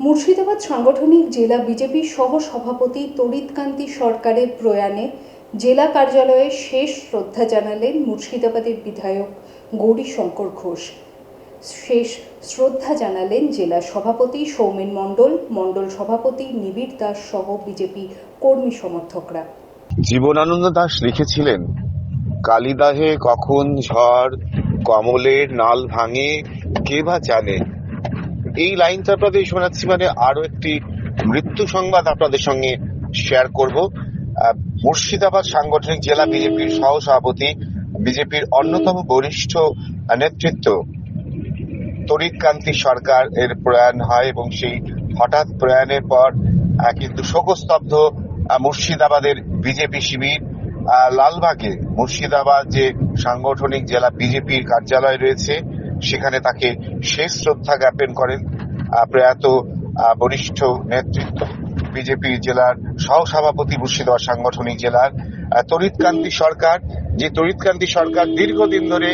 মুর্শিদাবাদ সাংগঠনিক জেলা বিজেপি সহ সভাপতি তড়িৎকান্তি সরকারের প্রয়াণে জেলা কার্যালয়ে শেষ শ্রদ্ধা জানালেন মুর্শিদাবাদের বিধায়ক গৌরীশঙ্কর ঘোষ। শেষ শ্রদ্ধা জানালেন জেলা সভাপতি সৌমেন মণ্ডল মণ্ডল সভাপতি নিবিড় দাস সহ বিজেপি কর্মী সমর্থকরা। জীবনানন্দ দাস লিখেছিলেন, কালিদাহে কখন ঝড়, কমলের নাল ভাঙে, কে বা জানে এই লাইনটা আপনাদের শোনাচ্ছি মানে আরও একটি মৃত্যু সংবাদ আপনাদের সঙ্গে শেয়ার করব। মুর্শিদাবাদ সাংগঠনিক জেলা বিজেপির সহ সভাপতি বিজেপির অন্যতম বরিষ্ঠ নেতৃত্ব তড়িৎকান্তি সরকার এর প্রয়াণ হয় এবং সেই হঠাৎ প্রয়াণের পর কিন্তু শোকস্তব্ধ মুর্শিদাবাদের বিজেপি শিবির লালবাগে মুর্শিদাবাদ যে সাংগঠনিক জেলা বিজেপির কার্যালয় রয়েছে সেখানে তাকে শেষ শ্রদ্ধা জ্ঞাপন করেন প্রয়াত বরিষ্ঠ নেতৃত্ব বিজেপি জেলার সহ সভাপতি মুর্শিদাবাদ সাংগঠনিক জেলার আহ, তড়িৎকান্তি সরকার। যে তড়িৎকান্তি সরকার দীর্ঘদিন ধরে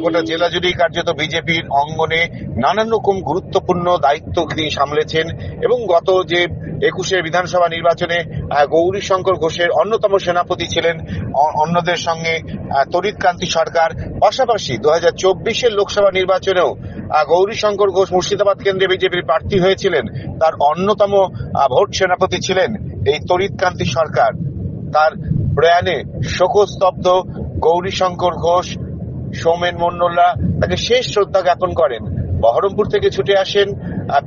গোটা জেলা জুড়েই কার্যত বিজেপির অঙ্গনে নানান রকম গুরুত্বপূর্ণ দায়িত্ব তিনি সামলেছেন এবং গত যে একুশের বিধানসভা নির্বাচনে আহ, গৌরীশঙ্কর ঘোষের অন্যতম সেনাপতি ছিলেন অন্যদের সঙ্গে আহ, তড়িৎকান্তি সরকার। পাশাপাশি দু হাজার চব্বিশের লোকসভা নির্বাচনেও আহ, গৌরীশঙ্কর ঘোষ মুর্শিদাবাদ কেন্দ্রে বিজেপির প্রার্থী হয়েছিলেন। তার অন্যতম ভোট সেনাপতি ছিলেন এই তড়িৎকান্তি সরকার। তার প্রয়াণে শোকস্তব্ধ গৌরীশঙ্কর ঘোষ সৌমেন মন্ডলরা তাকে শেষ শ্রদ্ধা জ্ঞাপন করেন। বহরমপুর থেকে ছুটে আসেন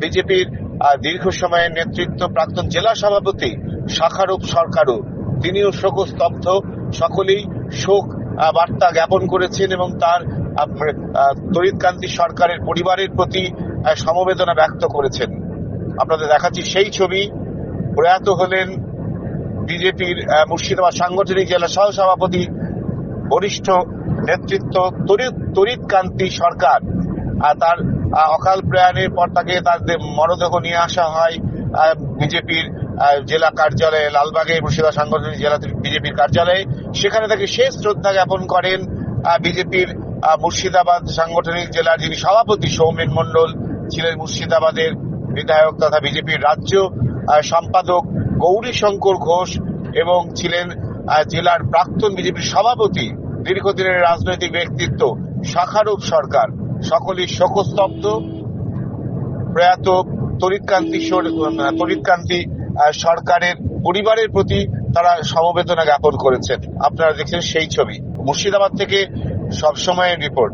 বিজেপির দীর্ঘ সময়ের নেতৃত্ব প্রাক্তন জেলা সভাপতি শাখারূপ সরকারও। তিনিও শোকস্তব্ধ সকলেই শোক বার্তা জ্ঞাপন করেছেন এবং তার আহ, আহ, সরকারের পরিবারের প্রতি সমবেদনা ব্যক্ত করেছেন। আপনাদের দেখাচ্ছি সেই ছবি। প্রয়াত হলেন বিজেপির মুর্শিদাবাদ সাংগঠনিক জেলা সহ সভাপতি বরিষ্ঠ নেতৃত্ব তড়িৎ তড়িৎকান্তি সরকার। আর তার অকাল প্রয়াণের পর তাকে তার মরদেহ নিয়ে আসা হয় বিজেপির জেলা কার্যালয়ে, লালবাগে, মুর্শিদাবাদ সাংগঠনিক জেলা বিজেপির কার্যালয়ে। সেখানে তাকে শেষ শ্রদ্ধা জ্ঞাপন করেন বিজেপির মুর্শিদাবাদ সাংগঠনিক জেলার যিনি সভাপতি সৌমেন মণ্ডল ছিলেন মুর্শিদাবাদের বিধায়ক তথা বিজেপির রাজ্য সম্পাদক গৌরীশঙ্কর ঘোষ এবং ছিলেন জেলার প্রাক্তন বিজেপির সভাপতি, দীর্ঘদিনের রাজনৈতিক ব্যক্তিত্ব শাখারূপ সরকার। সকলেই শোকস্তব্ধ প্রয়াত তরিতকান্তি আহ, সরকারের পরিবারের প্রতি তারা সমবেদনা জ্ঞাপন করেছেন। আপনারা দেখছেন সেই ছবি। মুর্শিদাবাদ থেকে সবসময়ের রিপোর্ট।